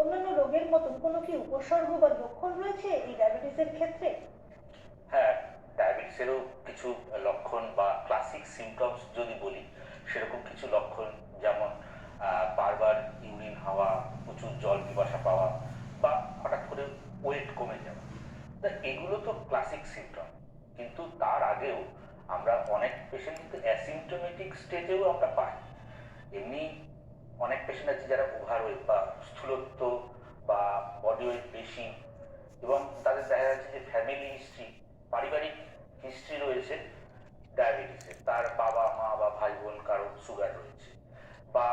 অন্যান্য রোগের মতন কোনো কি উপসর্গ বা লক্ষণ রয়েছে এই ডায়াবেটিসের ক্ষেত্রে? হ্যাঁ ডায়াবেটিসেরও কিছু লক্ষণ বা ক্লাসিক সিমটমস যদি বলি, সেরকম কিছু লক্ষণ যেমন বারবার ইউরিন হওয়া, প্রচুর জল পিপাসা পাওয়া বা হঠাৎ করে ওয়েট কমে যাওয়া। তা এগুলো তো ক্লাসিক সিমটম কিন্তু তার আগেও আমরা অনেক পেশেন্ট কিন্তু অ্যাসিমটোমেটিক স্টেজেও আমরা পাই। এমনি অনেক পেশেন্ট আছে যারা ওভার ওয়েট বা স্থূলত্ব বা বডি ওয়েট বেশি এবং তাদের দেখা যাচ্ছে যে ফ্যামিলি হিস্ট্রি পারিবারিক হিস্ট্রি রয়েছে ডায়াবেটিসের তার বাবা, মা বা ভাই বোন কারও সুগার রয়েছে বা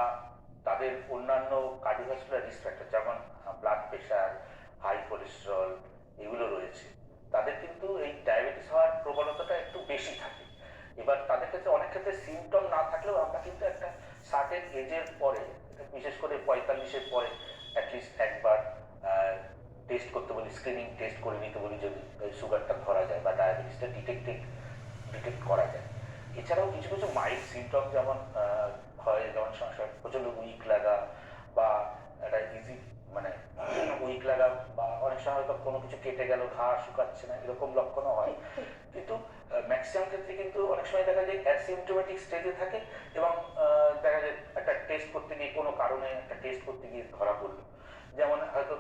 তাদের অন্যান্য কার্ডিওভাস্কুলার রিস্ক ফ্যাক্টর যেমন ব্লাড প্রেশার হাই কোলেস্টেরল এগুলো রয়েছে। তাদের কিন্তু এই ডায়াবেটিস হওয়ার প্রবণতাটা একটু বেশি থাকে। এবার তাদের ক্ষেত্রে অনেক ক্ষেত্রে সিমটম না থাকলেও আমরা কিন্তু একটা সার্টেন এজের পরে, বিশেষ করে পঁয়তাল্লিশের পরে অ্যাটলিস্ট একবার টেস্ট করতে বলি স্ক্রিনিং টেস্ট করে নিতে বলি যদি সুগারটা ধরা যায় বা ডায়াবেটিসটা ডিটেক্টেড ডিটেক্ট করা যায়। এছাড়াও কিছু কিছু মাইল্ড সিমটম যেমন হয়, যেমন সংসার প্রচণ্ড উইক লাগা বা একটা ইজি মানে উইক লাগা বা অনেক সময় হয়তো কোনো কিছু কেটে গেল, ঘা শুকাচ্ছে না, এরকম লক্ষণও হয়। কিন্তু ম্যাক্সিমাম ক্ষেত্রে কিন্তু অনেক সময় দেখা যায় অ্যাসিমটোমেটিক স্টেজে থাকে এবং দেখা যায় একটা টেস্ট করতে গিয়ে কোনো কারণে একটা টেস্ট করতে গিয়ে ধরা পড়ল। যেমন হয়তো